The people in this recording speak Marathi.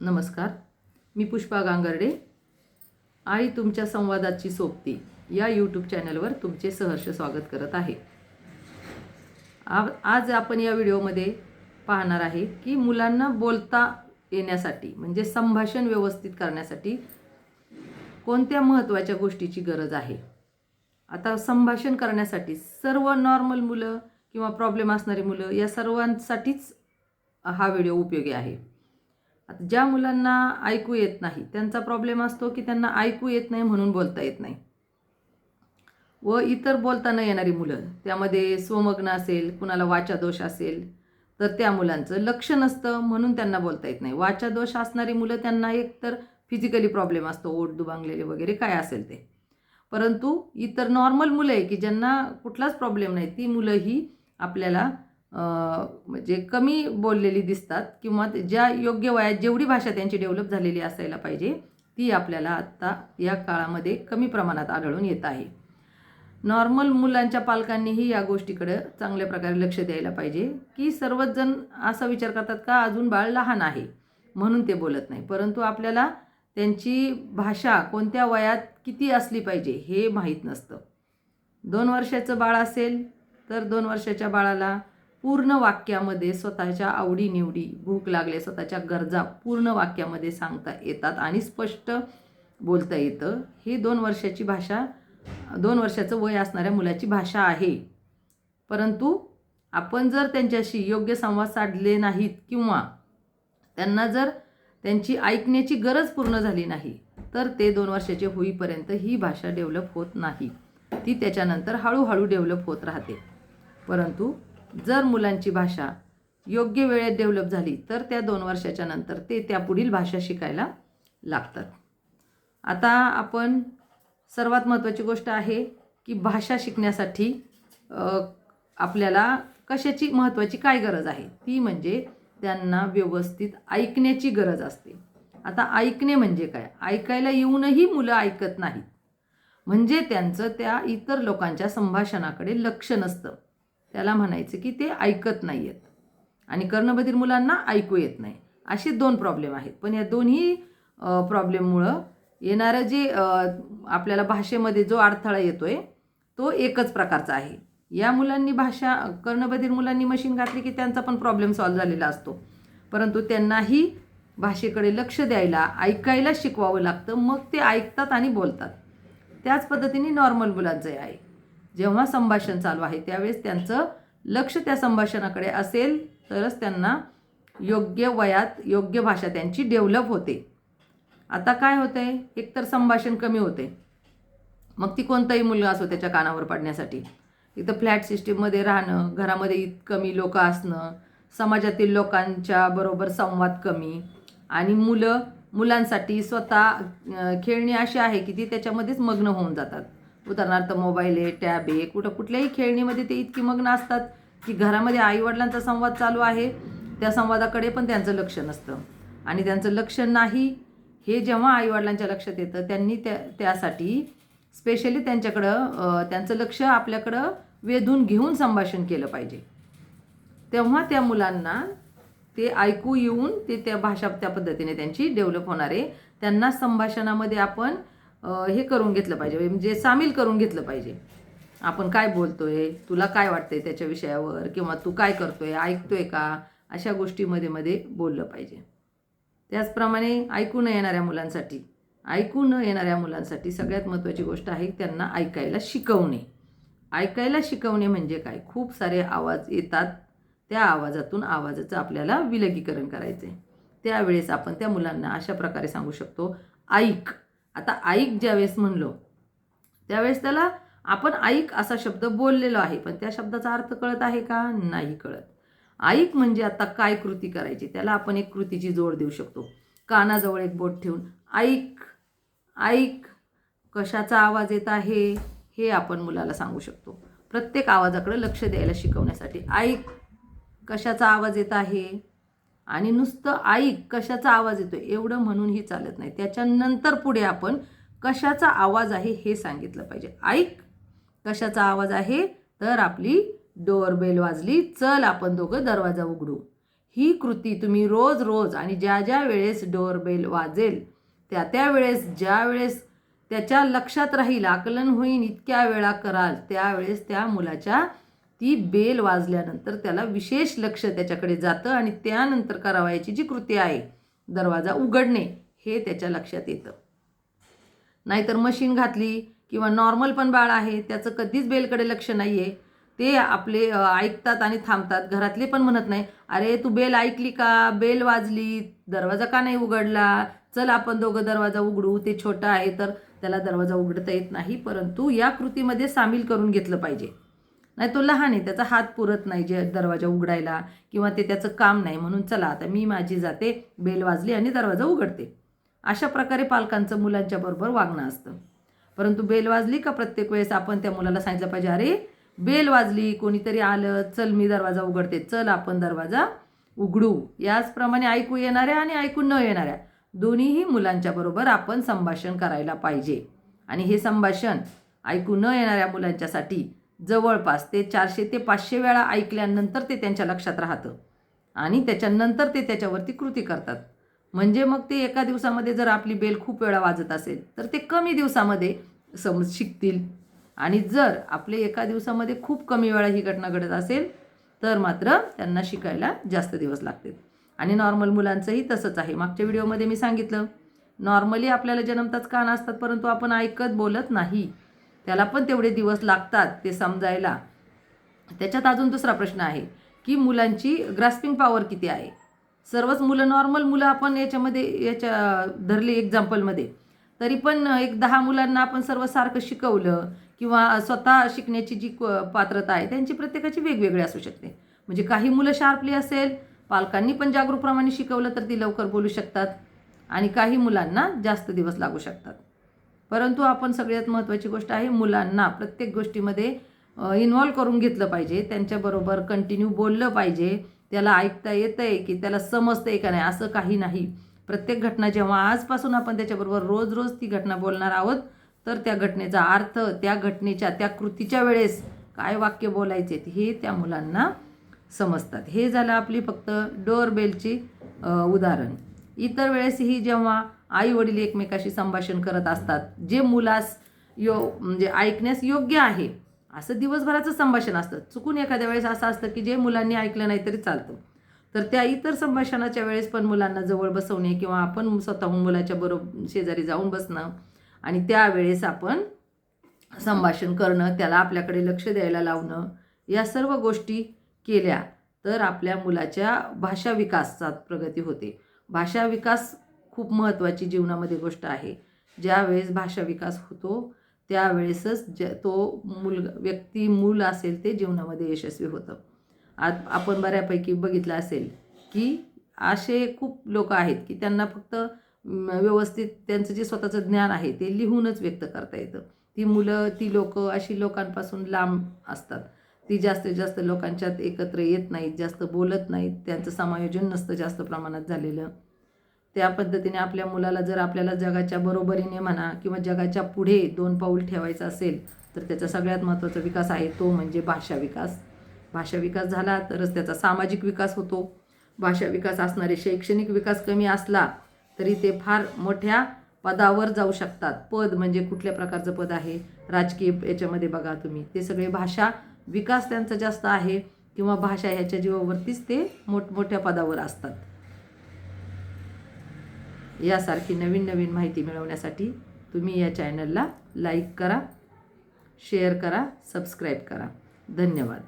नमस्कार. मी पुष्पा गांगर्डे आई तुमच्या संवादाची सोबती या यूट्यूब चॅनलवर तुमचे सहर्ष स्वागत करत आहे. आ आज आपण या व्हिडिओमध्ये पाहणार आहे की मुलांना बोलता येण्यासाठी म्हणजे संभाषण व्यवस्थित करण्यासाठी कोणत्या महत्त्वाच्या गोष्टीची गरज आहे? आता संभाषण करण्यासाठी सर्व नॉर्मल मुलं किंवा प्रॉब्लेम असणारी मुलं या सर्वांसाठीच हा व्हिडिओ उपयोगी आहे. आता ज्या मुलांना ऐकू येत नाही त्यांचा प्रॉब्लेम असतो की त्यांना ऐकू येत नाही म्हणून बोलता येत नाही. व इतर बोलता न येणारी मुलं त्यामध्ये स्वमग्न असेल कुणाला वाचादोष असेल तर त्या मुलांचं लक्ष नसतं म्हणून त्यांना बोलता येत नाही. वाचादोष असणारी मुलं त्यांना एक तर फिजिकली प्रॉब्लेम असतो ओट दुबांगलेले वगैरे काय असेल ते. परंतु इतर नॉर्मल मुलं आहे की ज्यांना कुठलाच प्रॉब्लेम नाही ती मुलंही आपल्याला म्हणजे कमी बोललेली दिसतात किंवा ज्या योग्य वयात जेवढी भाषा त्यांची डेव्हलप झालेली असायला पाहिजे ती आपल्याला आत्ता या काळामध्ये कमी प्रमाणात आढळून येत आहे. नॉर्मल मुलांच्या पालकांनीही या गोष्टीकडं चांगल्या प्रकारे लक्ष द्यायला पाहिजे की सर्वच जण असा विचार करतात का अजून बाळ लहान आहे म्हणून ते बोलत नाही. परंतु आपल्याला त्यांची भाषा कोणत्या वयात किती असली पाहिजे हे माहीत नसतं. दोन वर्षाचं बाळ असेल तर दोन वर्षाच्या बाळाला पूर्ण वाक्यामध्ये स्वतःच्या आवडीनिवडी भूक लागले स्वतःच्या गरजा पूर्ण वाक्यामध्ये सांगता येतात आणि स्पष्ट बोलता येतं. ही दोन वर्षाची भाषा दोन वर्षाचं वय असणाऱ्या मुलाची भाषा आहे. परंतु आपण जर त्यांच्याशी योग्य संवाद साधले नाहीत किंवा त्यांना जर त्यांची ऐकण्याची गरज पूर्ण झाली नाही तर ते दोन वर्षाचे होईपर्यंत ही भाषा डेव्हलप होत नाही. ती त्याच्यानंतर हळूहळू डेव्हलप होत राहते. परंतु जर मुलांची भाषा योग्य वेळेत डेव्हलप झाली तर त्या दोन वर्षाच्या नंतर ते त्या पुढील भाषा शिकायला लागतात. आता आपण सर्वात महत्त्वाची गोष्ट आहे की भाषा शिकण्यासाठी आपल्याला कशाची महत्त्वाची काय गरज आहे? ती म्हणजे त्यांना व्यवस्थित ऐकण्याची गरज असते. आता ऐकणे म्हणजे काय? ऐकायला येऊनही मुलं ऐकत नाहीत. म्हणजे त्यांचं त्या इतर लोकांच्या संभाषणाकडे लक्ष नसतं. त्याला म्हणायचं की ते ऐकत नाही आहेत आणि कर्णबधीर मुलांना ऐकू येत नाही. असे दोन प्रॉब्लेम आहेत. पण या दोन्ही प्रॉब्लेममुळं येणारं जे आपल्याला भाषेमध्ये जो अडथळा येतो आहे तो एकच प्रकारचा आहे. या मुलांनी भाषा कर्णबधीर मुलांनी मशीन घातली की त्यांचा पण प्रॉब्लेम सॉल्व झालेला असतो. परंतु त्यांनाही भाषेकडे लक्ष द्यायला ऐकायला शिकवावं लागतं. मग ते ऐकतात आणि बोलतात. त्याच पद्धतीने नॉर्मल मुलांचंही आहे. जेव्हा संभाषण चालू आहे त्यावेळेस त्यांचं लक्ष त्या संभाषणाकडे असेल तरच त्यांना योग्य वयात योग्य भाषा त्यांची डेव्हलप होते. आता काय होतं आहे एकतर संभाषण कमी होते. मग ती कोणताही मुलगा असो त्याच्या कानावर पडण्यासाठी. इथं फ्लॅट सिस्टीममध्ये राहणं घरामध्ये इत कमी लोक असणं समाजातील लोकांच्या बरोबर संवाद कमी आणि मुलं मुलांसाठी स्वतः खेळणी अशी आहे की ती त्याच्यामध्येच मग्न होऊन जातात. उदाहरणार्थ मोबाईल आहे टॅब आहे कुठं कुठल्याही खेळणीमध्ये ते इतकी मग्न असतात की घरामध्ये आईवडिलांचा संवाद चालू आहे. त्या संवादाकडे पण त्यांचं लक्ष नसतं. आणि त्यांचं लक्ष नाही हे जेव्हा आईवडिलांच्या लक्षात येतं त्यांनी त्या त्यासाठी स्पेशली त्यांच्याकडं त्यांचं लक्ष आपल्याकडं वेधून घेऊन संभाषण केलं पाहिजे. तेव्हा त्या मुलांना ते ऐकू येऊन ते त्या भाषा त्या पद्धतीने त्यांची डेव्हलप होणार आहे. त्यांना संभाषणामध्ये आपण हे करून घेतलं पाहिजे म्हणजे सामील करून घेतलं पाहिजे. आपण काय बोलतोय तुला काय वाटतंय त्याच्या विषयावर किंवा तू काय करतोय ऐकतोय का अशा गोष्टीमध्ये मध्ये बोललं पाहिजे. त्याचप्रमाणे ऐकू न येणाऱ्या मुलांसाठी ऐकू न येणाऱ्या मुलांसाठी सगळ्यात महत्त्वाची गोष्ट आहे त्यांना ऐकायला शिकवणे. ऐकायला शिकवणे म्हणजे काय? खूप सारे आवाज येतात त्या आवाजातून आवाजाचं आपल्याला विलगीकरण करायचं आहे त्यावेळेस आपण त्या मुलांना अशा प्रकारे सांगू शकतो ऐक. आता ऐक ज्यावेळेस म्हणलो त्यावेळेस त्याला आपण ऐक असा शब्द बोललेलो आहे पण त्या शब्दाचा अर्थ कळत आहे का? नाही कळत. ऐक म्हणजे आता काय कृती करायची? त्याला आपण एक कृतीची जोड देऊ शकतो. कानाजवळ एक बोट ठेवून ऐक ऐक कशाचा आवाज येत आहे? हे आपण मुलाला सांगू शकतो. प्रत्येक आवाजाकडे लक्ष द्यायला शिकवण्यासाठी ऐक कशाचा आवाज येत आहे? आणि नुसतं ऐक कशाचा आवाज येतो एवढं म्हणूनही चालत नाही. त्याच्यानंतर पुढे आपण कशाचा आवाज आहे हे सांगितलं पाहिजे. ऐक कशाचा आवाज आहे? तर आपली डोअरबेल वाजली. चल आपण दोघं दरवाजा उघडू. ही कृती तुम्ही रोज रोज आणि ज्या ज्या वेळेस डोअरबेल वाजेल त्या त्या वेळेस ज्या वेळेस त्याच्या लक्षात राहील आकलन होईन इतक्या वेळा कराल त्यावेळेस त्या मुलाच्या ती बेल वाजल्यानंतर त्याला विशेष लक्ष त्याच्याकडे जातं आणि त्यानंतर करावयाची जी कृती आहे दरवाजा उघडणे हे त्याच्या लक्षात येतं. नाहीतर मशीन घातली किंवा नॉर्मल पण बाळ आहे त्याचं कधीच बेलकडे लक्ष नाही आहे ते आपले ऐकतात आणि थांबतात. घरातले पण म्हणत नाही अरे तू बेल ऐकली का? बेल वाजली. दरवाजा का नाही उघडला? चल आपण दोघं दरवाजा उघडू. ते छोटं आहे तर त्याला दरवाजा उघडता येत नाही. परंतु या कृतीमध्ये सामील करून घेतलं पाहिजे. नाही तो लहान आहे त्याचा हात पुरत नाही जे दरवाजा उघडायला किंवा ते त्याचं काम नाही. म्हणून चला आता मी माझी जाते बेल वाजली आणि दरवाजा उघडते. अशा प्रकारे पालकांचं मुलांच्या बरोबर वागणं असतं. परंतु बेल वाजली का प्रत्येक वेळेस आपण त्या मुलाला सांगितलं पाहिजे अरे बेल वाजली कोणीतरी आलं चल मी दरवाजा उघडते चल आपण दरवाजा उघडू. याचप्रमाणे ऐकू येणाऱ्या आणि ऐकू न येणाऱ्या दोन्हीही मुलांच्या बरोबर आपण संभाषण करायला पाहिजे. आणि हे संभाषण ऐकू न येणाऱ्या मुलांच्यासाठी जवळपास ते चारशे ते पाचशे वेळा ऐकल्यानंतर ते त्यांच्या लक्षात राहतं. आणि त्याच्यानंतर ते त्याच्यावरती कृती करतात. म्हणजे मग ते एका दिवसामध्ये जर आपली बेल खूप वेळा वाजत असेल तर ते कमी दिवसामध्ये समज शिकतील. आणि जर आपले एका दिवसामध्ये खूप कमी वेळा ही घटना घडत असेल तर मात्र त्यांना शिकायला जास्त दिवस लागतील. आणि नॉर्मल मुलांचंही तसंच आहे. मागच्या व्हिडिओमध्ये मी सांगितलं नॉर्मली आपल्याला जन्मताच कान असतात परंतु आपण ऐकत बोलत नाही. त्याला पण तेवढे दिवस लागतात ते समजायला. त्याच्यात अजून दुसरा प्रश्न आहे की मुलांची ग्रास्पिंग पॉवर किती आहे? सर्वच मुलं नॉर्मल मुलं आपण याच्यामध्ये याच्या धरली एक्झाम्पलमध्ये तरी पण एक दहा मुलांना आपण सर्व सारखं शिकवलं किंवा स्वतः शिकण्याची जी क- पात्रता आहे त्यांची प्रत्येकाची वेगवेगळी असू शकते. म्हणजे काही मुलं शार्पली असेल पालकांनी पण जागरूकप्रमाणे शिकवलं तर ती लवकर बोलू शकतात. आणि काही मुलांना जास्त दिवस लागू शकतात. परंतु आपण सगळ्यात महत्त्वाची गोष्ट आहे मुलांना प्रत्येक गोष्टीमध्ये इन्व्हॉल्व करून घेतलं पाहिजे. त्यांच्याबरोबर कंटिन्यू बोललं पाहिजे. त्याला ऐकता येतं आहे की त्याला समजतं आहे का नाही असं काही नाही. प्रत्येक घटना जेव्हा आजपासून आपण त्याच्याबरोबर रोज रोज ती घटना बोलणार आहोत तर त्या घटनेचा अर्थ त्या घटनेच्या त्या कृतीच्या वेळेस काय वाक्य बोलायचे हे त्या मुलांना समजतात. हे झालं आपली फक्त डोअरबेलची उदाहरण. इतर वेळेसही जेव्हा आई वडील एकमेकाशी संभाषण करत असतात. जे मुलास यो म्हणजे ऐकण्यास योग्य आहे असं दिवसभराचं संभाषण असतं. चुकून एखाद्या वेळेस असं असतं की जे मुलांनी ऐकलं नाही तरी चालतं. तर त्या इतर संभाषणाच्या वेळेस पण मुलांना जवळ बसवणे किंवा आपण स्वतःहून मुलाच्या बरोबर शेजारी जाऊन बसणं आणि त्यावेळेस आपण संभाषण करणं त्याला आपल्याकडे लक्ष द्यायला लावणं या सर्व गोष्टी केल्या तर आपल्या मुलाच्या भाषा विकासात प्रगती होते. भाषा विकास खूप महत्त्वाची जीवनामध्ये गोष्ट आहे. ज्यावेळेस भाषा विकास होतो त्यावेळेसच ज तो मुल व्यक्ती मूल असेल ते जीवनामध्ये यशस्वी होतं. आज आपण बऱ्यापैकी बघितलं असेल की असे खूप लोक आहेत की त्यांना फक्त व्यवस्थित त्यांचं जे स्वतःचं ज्ञान आहे ते लिहूनच व्यक्त करता येतं. ती मुलं ती लोकं अशी लोकांपासून लांब असतात. ती जास्तीत जास्त लोकांच्यात एकत्र येत नाहीत जास्त बोलत नाहीत. त्यांचं समायोजन नसतं जास्त प्रमाणात झालेलं. त्या पद्धतीने आपल्या मुलाला जर आपल्याला जगाच्या बरोबरीने म्हणा किंवा जगाच्या पुढे दोन पाऊल ठेवायचं असेल तर त्याचा सगळ्यात महत्त्वाचा विकास आहे तो म्हणजे भाषा विकास. भाषा विकास झाला तरच त्याचा सामाजिक विकास होतो. भाषा विकास असणारे शैक्षणिक विकास कमी असला तरी ते फार मोठ्या पदावर जाऊ शकतात. पद म्हणजे कुठल्या प्रकारचं पद आहे? राजकीय याच्यामध्ये बघा तुम्ही. ते सगळे भाषा विकास त्यांचा जास्त आहे किंवा भाषा ह्याच्या जीवावरतीच ते मोठमोठ्या पदावर असतात. यासारखी नवीन नवीन माहिती मिळवण्यासाठी तुम्ही या चॅनलला लाईक करा शेअर करा सबस्क्राईब करा. धन्यवाद.